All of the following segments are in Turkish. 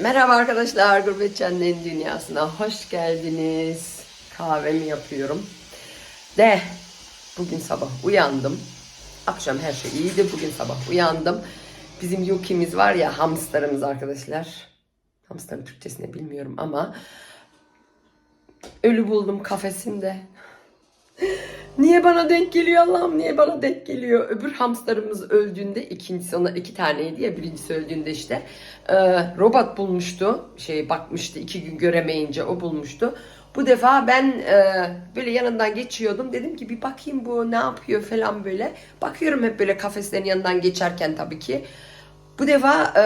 Merhaba arkadaşlar, Gurbetçenlerin Dünyası'na hoş geldiniz. Kahvemi yapıyorum. De, bugün sabah uyandım. Akşam her şey iyiydi, bugün sabah uyandım. Bizim Yuki'miz var ya, hamsterımız arkadaşlar. Hamsterın Türkçesini bilmiyorum ama ölü buldum kafesinde. Niye bana denk geliyor Allah'ım niye bana denk geliyor? Öbür hamsterımız öldüğünde ikincisi ona iki taneydi ya birincisi öldüğünde işte e, robot bulmuştu şey bakmıştı iki gün göremeyince o bulmuştu. Bu defa ben e, böyle yanından geçiyordum dedim ki bir bakayım bu ne yapıyor falan böyle. Bakıyorum hep böyle kafeslerin yanından geçerken tabii ki. Bu defa e,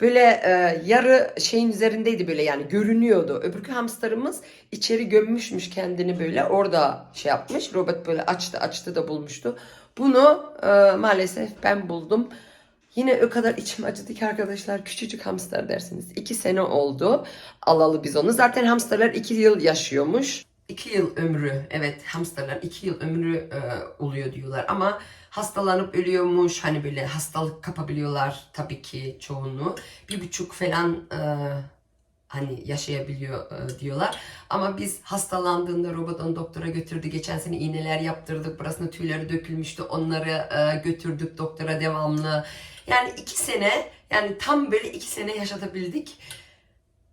böyle e, yarı şeyin üzerindeydi böyle yani görünüyordu. Öbürkü hamsterımız içeri gömmüşmüş kendini böyle orada şey yapmış. Robot böyle açtı açtı da bulmuştu. Bunu e, maalesef ben buldum. Yine o kadar içim acıdı ki arkadaşlar küçücük hamster dersiniz. İki sene oldu alalı biz onu. Zaten hamsterler iki yıl yaşıyormuş. İki yıl ömrü evet hamsterler iki yıl ömrü e, oluyor diyorlar ama hastalanıp ölüyormuş. Hani böyle hastalık kapabiliyorlar tabii ki çoğunu bir buçuk falan e, hani yaşayabiliyor e, diyorlar. Ama biz hastalandığında robot onu doktora götürdü. Geçen sene iğneler yaptırdık. Burasına tüyleri dökülmüştü. Onları e, götürdük doktora devamlı. Yani iki sene yani tam böyle iki sene yaşatabildik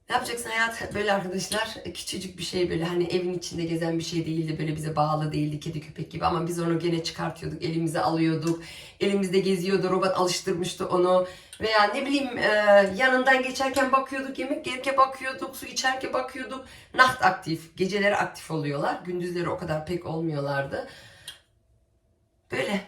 ne yapacaksın hayat? Böyle arkadaşlar küçücük bir şey böyle hani evin içinde gezen bir şey değildi böyle bize bağlı değildi kedi köpek gibi. Ama biz onu gene çıkartıyorduk elimize alıyorduk. Elimizde geziyordu robot alıştırmıştı onu. Veya ne bileyim e, yanından geçerken bakıyorduk yemek yerken bakıyorduk su içerken bakıyorduk. Naht aktif geceleri aktif oluyorlar. Gündüzleri o kadar pek olmuyorlardı. Böyle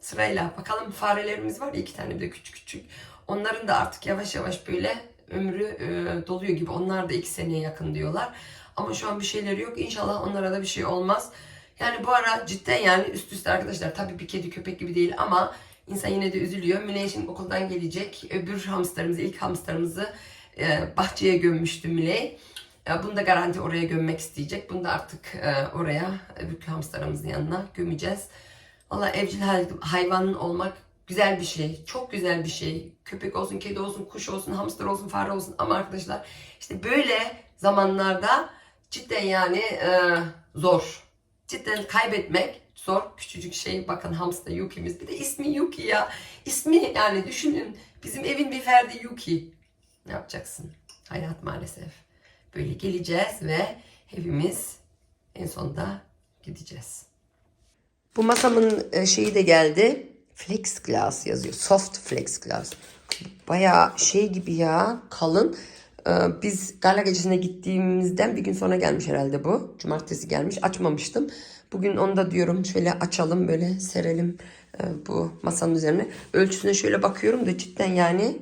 sırayla. Bakalım farelerimiz var ya iki tane de küçük küçük. Onların da artık yavaş yavaş böyle ömrü e, doluyor gibi. Onlar da iki seneye yakın diyorlar. Ama şu an bir şeyleri yok. İnşallah onlara da bir şey olmaz. Yani bu ara cidden yani üst üste arkadaşlar tabii bir kedi köpek gibi değil ama insan yine de üzülüyor. Miley şimdi okuldan gelecek. Öbür hamsterımızı, ilk hamsterımızı e, bahçeye gömmüştü Miley. E, bunu da garanti oraya gömmek isteyecek. Bunu da artık e, oraya öbür hamsterımızın yanına gömeceğiz. Valla evcil hay- hayvanın olmak güzel bir şey. Çok güzel bir şey. Köpek olsun, kedi olsun, kuş olsun, hamster olsun, fare olsun. Ama arkadaşlar işte böyle zamanlarda cidden yani e, zor. Cidden kaybetmek zor. Küçücük şey bakın hamster Yuki'miz. Bir de ismi Yuki ya. İsmi yani düşünün. Bizim evin bir ferdi Yuki. Ne yapacaksın? Hayat maalesef. Böyle geleceğiz ve hepimiz en sonunda gideceğiz. Bu masamın e, şeyi de geldi. Flex glass yazıyor. Soft flex glass. Bayağı şey gibi ya kalın. Ee, Biz gala gecesine gittiğimizden bir gün sonra gelmiş herhalde bu. Cumartesi gelmiş. Açmamıştım. Bugün onu da diyorum şöyle açalım böyle serelim e, bu masanın üzerine. Ölçüsüne şöyle bakıyorum da cidden yani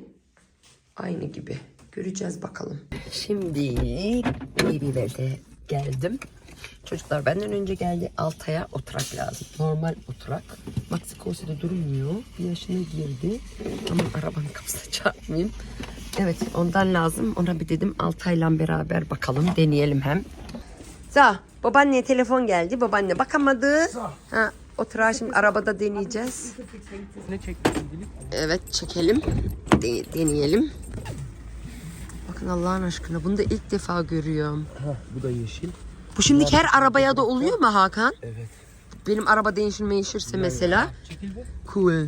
aynı gibi. Göreceğiz bakalım. Şimdi Baby'lerde geldim. Çocuklar benden önce geldi. Altaya oturak lazım. Normal oturak. Maxi Corset'de durmuyor. Bir yaşına girdi. Ama arabanın kapısına çarpmayayım. Evet ondan lazım. Ona bir dedim Altay'la beraber bakalım. Deneyelim hem. Za babaanneye telefon geldi. Babaanne bakamadı. Ha, oturağı şimdi arabada deneyeceğiz. Evet çekelim. De- deneyelim. Bakın Allah'ın aşkına bunu da ilk defa görüyorum. Ha, bu da yeşil. Bu şimdi her arabaya da oluyor mu Hakan? Evet. Benim araba değişir meşirse mesela. Çekil be. Cool.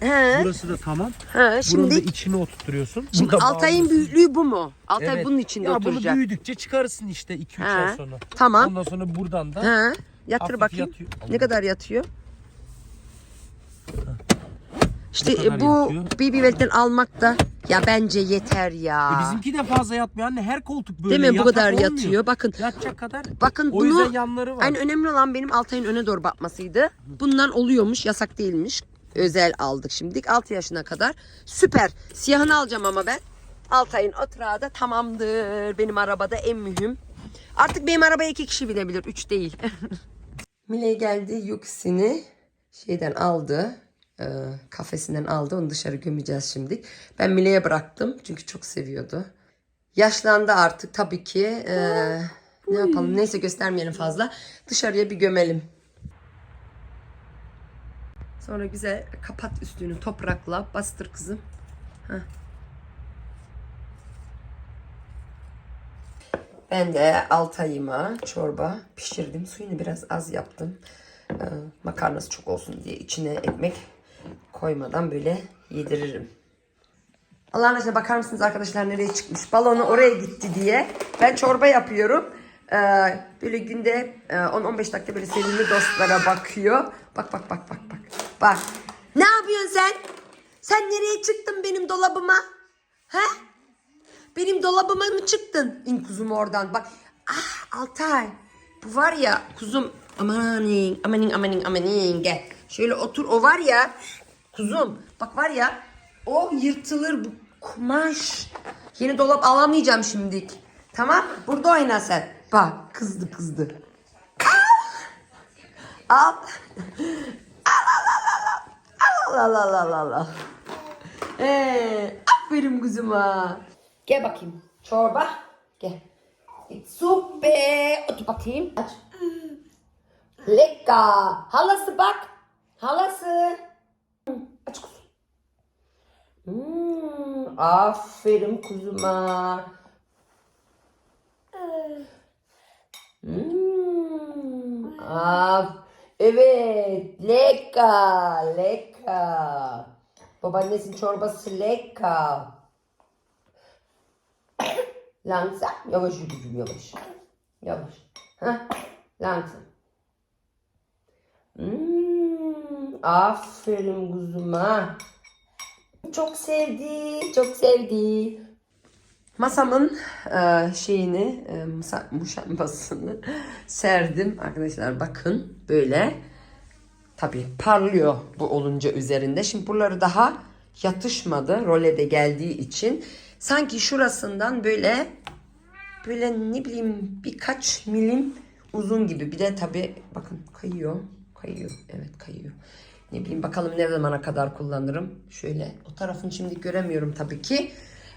He. Burası da tamam. He, Buranın da şimdi içine oturtuyorsun. şimdi Burada Altay'ın büyüklüğü bu mu? Altay Evet. bunun içinde ya oturacak. bunu büyüdükçe çıkarırsın işte 2-3 He. ay sonra. Tamam. Ondan sonra buradan da He. Yatır hafif bakayım. yatıyor. Ne kadar yatıyor? İşte Bu e, bu yatıyor. BB almak da ya bence yeter ya. E bizimki de fazla yatmıyor anne. Her koltuk böyle Değil mi? Bu kadar olmuyor. yatıyor. Bakın Yatacak kadar. Bakın O bunu yüzden yanları var. en önemli olan benim Altay'ın öne doğru bakmasıydı. Bundan oluyormuş, yasak değilmiş. Özel aldık şimdilik 6 yaşına kadar. Süper. Siyahını alacağım ama ben. Altay'ın oturağı da tamamdır. Benim arabada en mühim. Artık benim arabaya iki kişi binebilir, üç değil. Mile geldi Yuxini şeyden aldı. E, kafesinden aldı. Onu dışarı gömeceğiz şimdi. Ben Mile'ye bıraktım. Çünkü çok seviyordu. Yaşlandı artık tabii ki. e, ne yapalım? Neyse göstermeyelim fazla. Dışarıya bir gömelim. Sonra güzel kapat üstünü toprakla. Bastır kızım. Heh. Ben de Altay'ıma çorba pişirdim. Suyunu biraz az yaptım. Ee, makarnası çok olsun diye içine ekmek koymadan böyle yediririm. Allah'ın aşkına bakar mısınız arkadaşlar nereye çıkmış? Balonu oraya gitti diye. Ben çorba yapıyorum. Ee, böyle günde e, 10-15 dakika böyle sevimli dostlara bakıyor. Bak bak bak bak bak. Bak. Ne yapıyorsun sen? Sen nereye çıktın benim dolabıma? He? Benim dolabıma mı çıktın? İn kuzum oradan. Bak. Ah Altay. Bu var ya kuzum. Amanin, amanin, amanin, amanin. Gel. Şöyle otur. O var ya. Kuzum. Bak var ya. O yırtılır bu kumaş. Yeni dolap alamayacağım şimdilik. Tamam. Burada oyna sen. Bak kızdı kızdı. Al. Al. Al al al al. Al al al al al al. Ee, aferin kuzuma. Gel bakayım. Çorba. Gel. Be. Otur bakayım. Aç. Lekka. Halası bak. Halası. Aç kuzum. Hmm, aferin kuzuma. Hmm, af. Evet. Lekka. Lekka. Babaannesinin çorbası lekka. Langsam. Yavaş yürücüm yavaş. Yavaş. Heh. Langsam. Hmm, aferin kuzuma. Çok sevdi, çok sevdi. Masamın e, şeyini, e, masa, muşambasını serdim. Arkadaşlar bakın böyle. Tabii parlıyor bu olunca üzerinde. Şimdi buraları daha yatışmadı. Role de geldiği için. Sanki şurasından böyle böyle ne bileyim birkaç milim uzun gibi. Bir de tabii bakın kayıyor. Kayıyor. Evet kayıyor. Ne bileyim bakalım ne zamana kadar kullanırım. Şöyle o tarafını şimdi göremiyorum tabii ki.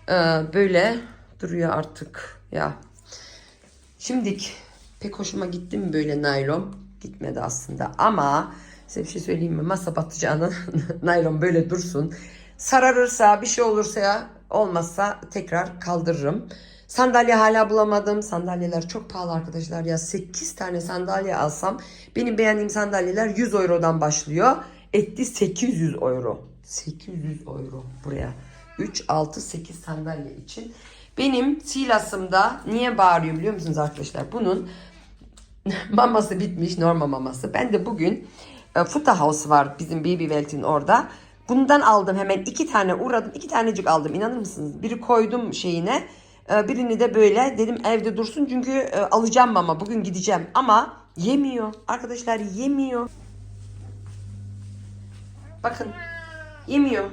Ee, böyle duruyor artık. Ya Şimdik pek hoşuma gitti mi böyle naylon? Gitmedi aslında ama size bir şey söyleyeyim mi? Masa batacağına naylon böyle dursun. Sararırsa bir şey olursa ya olmazsa tekrar kaldırırım. Sandalye hala bulamadım. Sandalyeler çok pahalı arkadaşlar ya. 8 tane sandalye alsam benim beğendiğim sandalyeler 100 eurodan başlıyor. Etti 800 euro. 800 euro buraya. 3, 6, 8 sandalye için. Benim Silas'ımda niye bağırıyor biliyor musunuz arkadaşlar? Bunun maması bitmiş normal maması. Ben de bugün e, Futa House var bizim Baby Welt'in orada. Bundan aldım hemen iki tane uğradım. iki tanecik aldım inanır mısınız? Biri koydum şeyine. e, Birini de böyle dedim evde dursun çünkü e, alacağım mama bugün gideceğim. Ama yemiyor arkadaşlar yemiyor. Bakın yemiyor.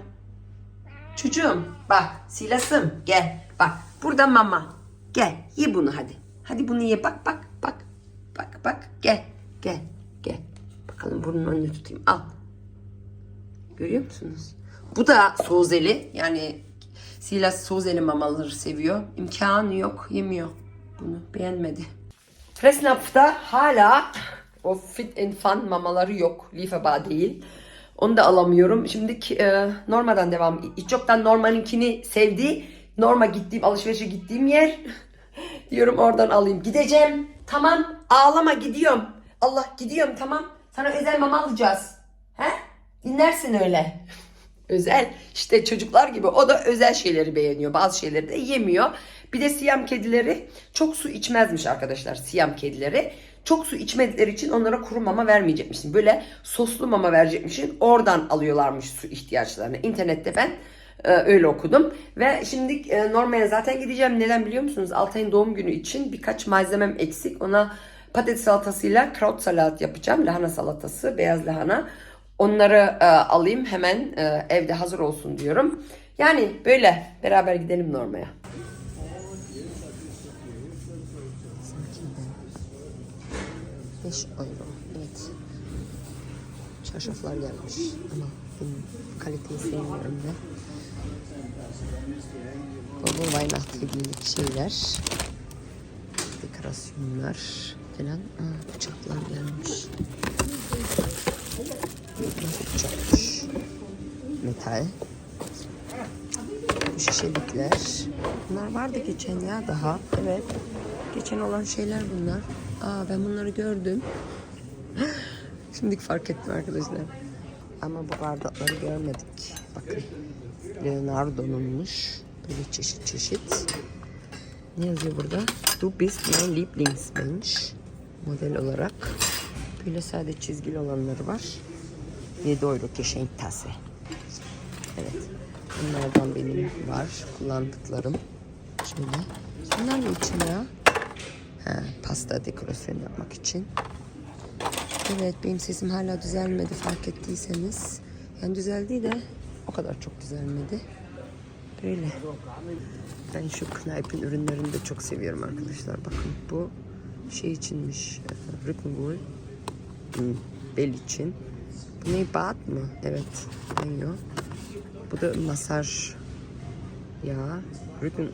Çocuğum bak Silas'ım gel. Bak burada mama. Gel ye bunu hadi. Hadi bunu ye bak bak bak. Bak bak gel gel gel. Bakalım burnun önüne tutayım al. Görüyor musunuz? Bu da sozeli yani Silas sozeli mamaları seviyor. İmkanı yok yemiyor. Bunu beğenmedi. Fressnapf'ta hala o Fit and Fun mamaları yok. Lieferbar değil. Onu da alamıyorum. Şimdi e, Norma'dan devam. İçok'tan Norma'ninkini sevdi. Norma gittiğim, alışverişe gittiğim yer. Diyorum oradan alayım. Gideceğim. Tamam. Ağlama gidiyorum. Allah gidiyorum tamam. Sana özel mama alacağız. He? Dinlersin öyle. Özel. İşte çocuklar gibi o da özel şeyleri beğeniyor. Bazı şeyleri de yemiyor. Bir de siyam kedileri çok su içmezmiş arkadaşlar. Siyam kedileri. Çok su içmedikleri için onlara kuru mama vermeyecekmişsin. Böyle soslu mama verecekmişsin. Oradan alıyorlarmış su ihtiyaçlarını. İnternette ben e, öyle okudum. Ve şimdi e, normale zaten gideceğim. Neden biliyor musunuz? Altay'ın doğum günü için birkaç malzemem eksik. Ona patates salatasıyla kraut salat yapacağım. Lahana salatası, beyaz lahana. Onları e, alayım hemen e, evde hazır olsun diyorum. Yani böyle beraber gidelim normaya. 5 euro. Evet. Çarşaflar gelmiş ama benim kaliteyi sevmiyorum ben. Baba Weihnacht'lık şeyler. Dekorasyonlar falan. Aa, bıçaklar gelmiş. Bıçakmış. Metal. Şişelikler. Bunlar vardı geçen ya daha. Evet. Geçen olan şeyler bunlar. Aa ben bunları gördüm. Şimdi fark ettim arkadaşlar. Ama bu bardakları görmedik. Bakın. Leonardo'nunmuş. Böyle çeşit çeşit. Ne yazıyor burada? Du bist mein Lieblingsmensch. Model olarak. Böyle sadece çizgili olanları var. 7 euro Geschenktasse. Evet. Bunlardan benim var. Kullandıklarım. Şöyle. Bunlar ne için ya? Ha, pasta dekorasyonu yapmak için. Evet benim sesim hala düzelmedi fark ettiyseniz. Yani düzeldi de o kadar çok düzelmedi. Böyle. Ben şu Kneipp'in ürünlerini de çok seviyorum arkadaşlar. Bakın bu şey içinmiş. e, Rückenwohl. Hmm, bel için. Bu ne? Bat mı? Evet. Banyo. Bu da masaj yağı. Rücken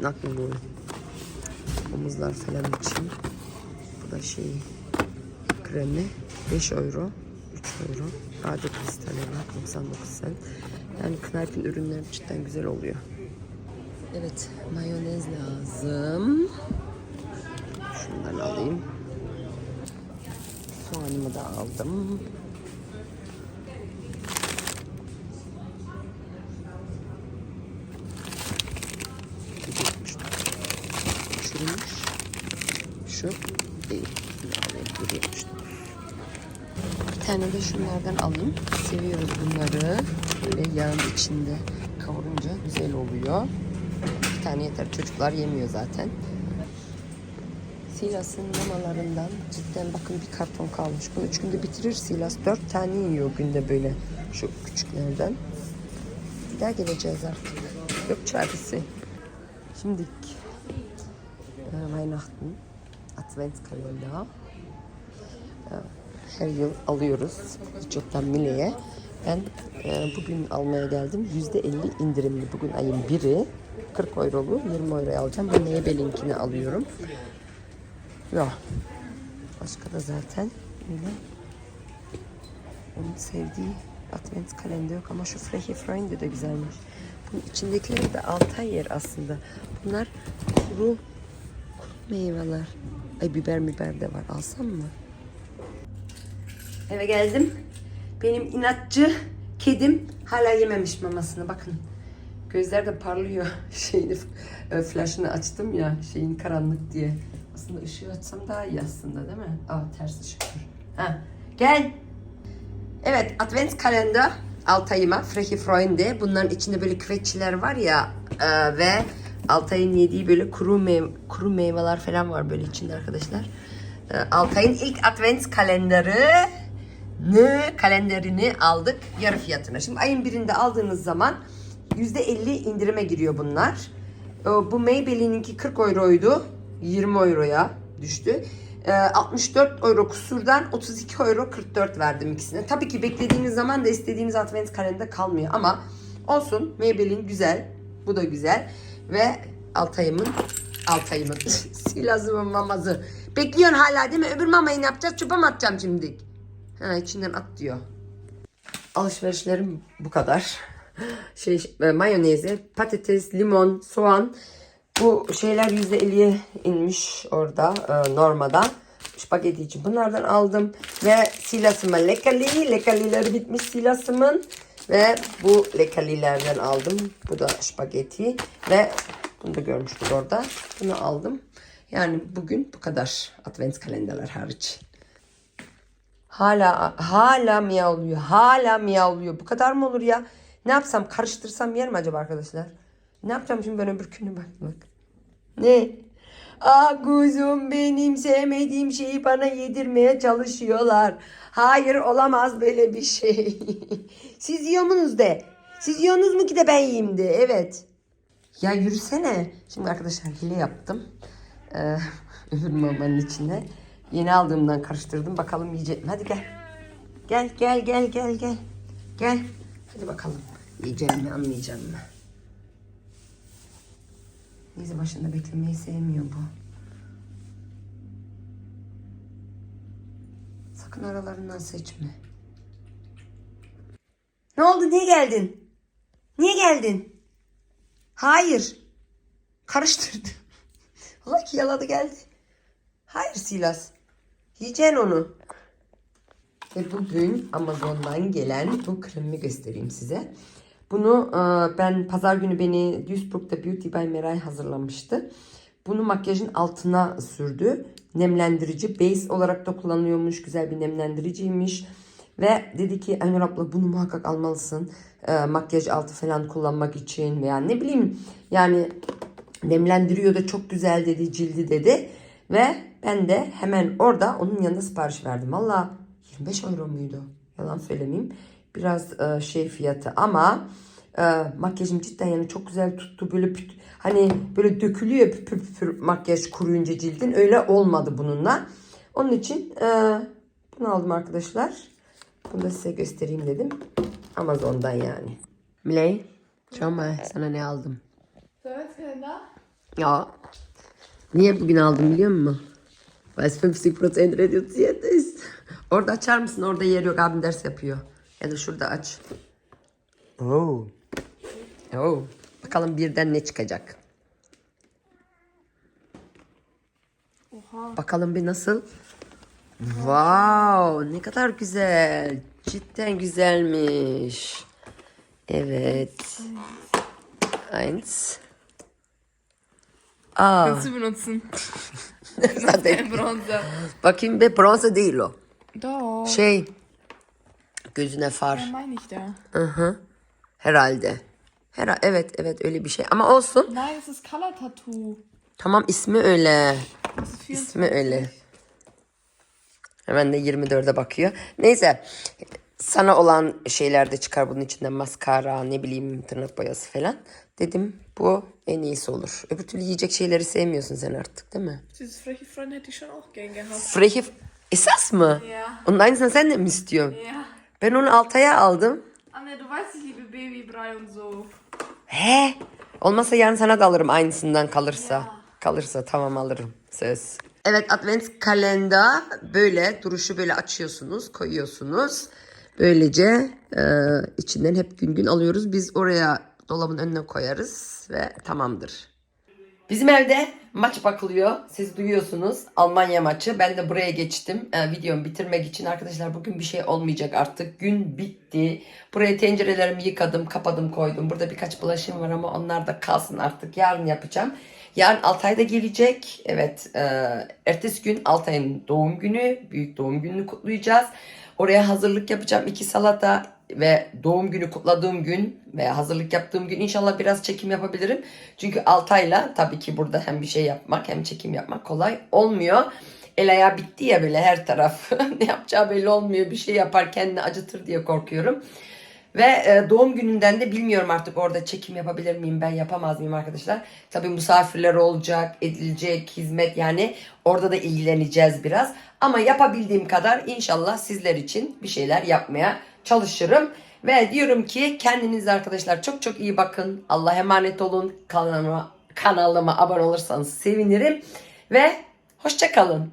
Nackenwohl. Omuzlar falan için. Bu da şey kremi. 5 euro. 3 euro. Radyo kristali var. 99 cent. Yani Kneipp'in ürünleri cidden güzel oluyor. Evet. Mayonez lazım. Şundan alayım. Soğanımı da aldım. Şuraymış. Şu değil. Bunu alayım. Bir yapmıştım. Bir tane de şunlardan alayım. Seviyoruz bunları. Böyle yağın içinde kavurunca güzel oluyor. Bir tane yeter. Çocuklar yemiyor zaten. Silas'ın mamalarından cidden bakın bir karton kalmış. Bunu üç günde bitirir Silas. Dört tane yiyor günde böyle şu küçüklerden. Bir daha geleceğiz artık. Yok çaresi. Şimdi e, Weihnachten Adventskalender. Her yıl alıyoruz. Çoktan Mile'ye. Ben e, bugün almaya geldim. %50 indirimli. Bugün ayın biri. 40 eurolu 20 euroya alacağım. Ben Maybelline'inkini alıyorum. Ya. Başka da zaten öyle. Onun sevdiği Advent kalender yok ama şu Freche Freunde de güzelmiş. Bunun içindekileri de altay yer aslında. Bunlar kuru, kuru meyveler. Ay biber biber de var. Alsam mı? Eve geldim. Benim inatçı kedim hala yememiş mamasını. Bakın. Gözler de parlıyor. Şeyini, e, flaşını açtım ya şeyin karanlık diye. Aslında ışığı açsam daha iyi aslında değil mi? Aa ters ışık. Ha. Gel. Evet Advent kalender Altay'ıma Freche Freunde. Bunların içinde böyle küvetçiler var ya e, ve Altay'ın yediği böyle kuru, meyve, kuru meyveler falan var böyle içinde arkadaşlar. E, Altay'ın ilk Advent kalenderi kalenderini aldık yarı fiyatına. Şimdi ayın birinde aldığınız zaman %50 indirime giriyor bunlar. E, Bu Maybelline'inki 40 euroydu. 20 euroya düştü. E, 64 euro kusurdan 32 euro 44 verdim ikisine. Tabii ki beklediğiniz zaman da istediğiniz advent kalende kalmıyor ama olsun Maybelline güzel. Bu da güzel. Ve Altay'ımın Altay'ımın Silazımın maması. Bekliyorsun hala değil mi? Öbür mamayı ne yapacağız? Çöpe mi atacağım şimdi? Ha içinden at diyor. Alışverişlerim bu kadar. Şey e, mayonezi, patates, limon, soğan. Bu şeyler %50'ye inmiş orada e, normada. Spagetti için bunlardan aldım. Ve silasıma lekali. Lekalileri bitmiş silasımın. Ve bu lekalilerden aldım. Bu da spagetti. Ve bunu da görmüştük orada. Bunu aldım. Yani bugün bu kadar. Advent kalenderler hariç. Hala hala miyavlıyor. Hala miyavlıyor. Bu kadar mı olur ya? Ne yapsam? Karıştırsam yer mi acaba arkadaşlar? Ne yapacağım şimdi ben öbür günü bak bak. Ne? Ah kuzum benim sevmediğim şeyi bana yedirmeye çalışıyorlar. Hayır olamaz böyle bir şey. Siz yiyor musunuz de? Siz yiyorsunuz mu ki de ben yiyeyim de? Evet. Ya yürüsene. Şimdi arkadaşlar hile yaptım. Ee, öbür mamanın içine. Yeni aldığımdan karıştırdım. Bakalım yiyecek mi? Hadi gel. Gel gel gel gel gel. Gel. Hadi bakalım. Yiyeceğim mi anlayacağım mı? Neyse başında beklemeyi sevmiyor bu. Sakın aralarından seçme. Ne oldu? Niye geldin? Niye geldin? Hayır. Karıştırdı. Allah ki yaladı geldi. Hayır Silas. Yiyeceksin onu. Ve bugün Amazon'dan gelen bu kremi göstereyim size. Bunu e, ben pazar günü beni Duisburg'da Beauty by Meray hazırlamıştı. Bunu makyajın altına sürdü. Nemlendirici base olarak da kullanıyormuş. Güzel bir nemlendiriciymiş. Ve dedi ki Aynur abla bunu muhakkak almalısın. E, makyaj altı falan kullanmak için veya ne bileyim yani nemlendiriyor da çok güzel dedi cildi dedi. Ve ben de hemen orada onun yanında sipariş verdim. Valla 25 euro muydu? Yalan söylemeyeyim. Biraz e, şey fiyatı ama e, makyajım cidden yani çok güzel tuttu. Böyle püt- hani böyle dökülüyor püpür püpür makyaj kuruyunca cildin. Öyle olmadı bununla. Onun için e, bunu aldım arkadaşlar. Bunu da size göstereyim dedim. Amazon'dan yani. Miley, Çama sana ne aldım? Servetkalender? Ya. Niye bugün aldım biliyor musun? Weil es 50% reduziert ist. Orada açar mısın? Orada yer yok. Abim ders yapıyor. Ya da şurada aç. Oo. Oo. Bakalım birden ne çıkacak. Bakalım bir nasıl? Wow, ne kadar güzel. Cidden güzelmiş. Evet. Eins. Aa, du benutzen. zaten Bronzer. bakayım be bronze değil o. Doch. Şey gözüne far. meine ich da. Hı hı. Herhalde. Hera evet evet öyle bir şey. Ama olsun. Nein, es ist Color Tattoo. Tamam ismi öyle. Das ist 24. İsmi öyle. Hemen de 24'e bakıyor. Neyse. Sana olan şeyler de çıkar bunun içinden maskara, ne bileyim tırnak boyası falan. Dedim bu en iyisi olur. Öbür türlü yiyecek şeyleri sevmiyorsun sen artık değil mi? Dieses freche Freund hätte ich schon auch gern gehabt. Freche esas mı? Ja. Onun aynısını sen de mi istiyorsun? Ja. Ben onu Altay'a aldım. Anne, du weißt, ich liebe Babybrei und so. He? Olmasa yarın sana da alırım aynısından kalırsa. Kalırsa tamam alırım. Söz. Evet Advent kalender böyle duruşu böyle açıyorsunuz, koyuyorsunuz. Böylece e, içinden hep gün gün alıyoruz. Biz oraya dolabın önüne koyarız ve tamamdır. Bizim evde maç bakılıyor. Siz duyuyorsunuz. Almanya maçı. Ben de buraya geçtim. Ee, videomu bitirmek için. Arkadaşlar bugün bir şey olmayacak artık. Gün bitti. Buraya tencerelerimi yıkadım, kapadım, koydum. Burada birkaç bulaşığım var ama onlar da kalsın artık. Yarın yapacağım. Yarın Altay da gelecek. Evet. E, ertesi gün Altay'ın doğum günü. Büyük doğum gününü kutlayacağız. Oraya hazırlık yapacağım. iki salata ve doğum günü kutladığım gün veya hazırlık yaptığım gün inşallah biraz çekim yapabilirim. Çünkü Altay'la tabii ki burada hem bir şey yapmak hem çekim yapmak kolay olmuyor. El ayağı bitti ya böyle her taraf. ne yapacağı belli olmuyor. Bir şey yapar kendini acıtır diye korkuyorum. Ve e, doğum gününden de bilmiyorum artık orada çekim yapabilir miyim ben yapamaz mıyım arkadaşlar. Tabii misafirler olacak, edilecek hizmet yani orada da ilgileneceğiz biraz. Ama yapabildiğim kadar inşallah sizler için bir şeyler yapmaya çalışırım. Ve diyorum ki kendinize arkadaşlar çok çok iyi bakın. Allah'a emanet olun. Kanalıma, kanalıma abone olursanız sevinirim. Ve hoşça kalın.